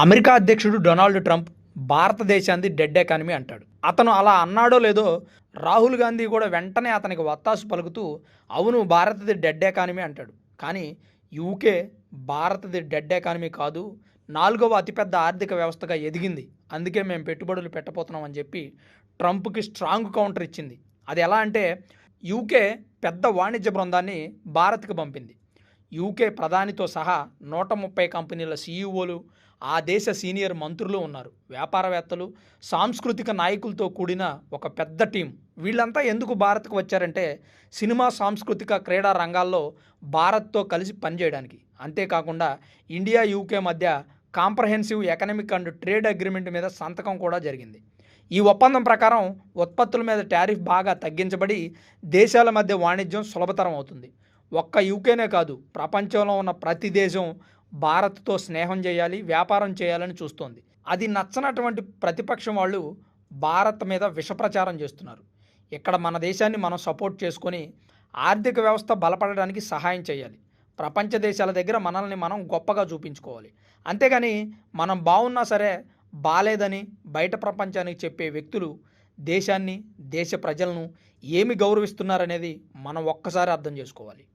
America అధ్యక్షుడు Donald Trump భారతదేశాన్ని dead economy అంటాడు. అతను అలా అన్నాడో లేదో రాహుల్ గాంధీ కూడా వెంటనే అతనికి వత్తాసు పలుకుతూ అవును భారతది డెడ్ ఎకానమీ అంటాడు. కానీ యూకే భారతది డెడ్ ఎకానమీ కాదు నాలుగవ అతిపెద్ద ఆర్థిక వ్యవస్థగా ఎదిగింది. అందుకే మేము పెట్టుబడులు పెట్టబోతున్నాం అని చెప్పి ట్రంప్కి స్ట్రాంగ్ కౌంటర్ ఇచ్చింది. అది ఎలా అంటే యూకే పెద్ద వాణిజ్య బృందాన్ని భారత్కి పంపింది. యూకే ప్రధానితో సహా నూట ముప్పై కంపెనీల సీఈఓలు ఆ దేశ సీనియర్ మంత్రులు ఉన్నారు. వ్యాపారవేత్తలు సాంస్కృతిక నాయకులతో కూడిన ఒక పెద్ద టీం. వీళ్ళంతా ఎందుకు భారత్కు వచ్చారంటే సినిమా సాంస్కృతిక క్రీడా రంగాల్లో భారత్తో కలిసి పనిచేయడానికి. అంతేకాకుండా ఇండియా యూకే మధ్య comprehensive economic and trade agreement మీద సంతకం కూడా జరిగింది. ఈ ఒప్పందం ప్రకారం ఉత్పత్తుల మీద టారిఫ్ బాగా తగ్గించబడి దేశాల మధ్య వాణిజ్యం సులభతరం అవుతుంది. ఒక్క యూకేనే కాదు ప్రపంచంలో ఉన్న ప్రతి దేశం భారత్తో స్నేహం చేయాలి వ్యాపారం చేయాలని చూస్తోంది. అది నచ్చనటువంటి ప్రతిపక్షం వాళ్ళు భారత్ మీద విషప్రచారం చేస్తున్నారు. ఇక్కడ మన దేశాన్ని మనం సపోర్ట్ చేసుకొని ఆర్థిక వ్యవస్థ బలపడడానికి సహాయం చేయాలి. ప్రపంచ దేశాల దగ్గర మనల్ని మనం గొప్పగా చూపించుకోవాలి. అంతేగాని మనం బాగున్నా సరే బాలేదని బయట ప్రపంచానికి చెప్పే వ్యక్తులు దేశాన్ని దేశ ప్రజలను ఏమి గౌరవిస్తున్నారనేది మనం ఒక్కసారి అర్థం చేసుకోవాలి.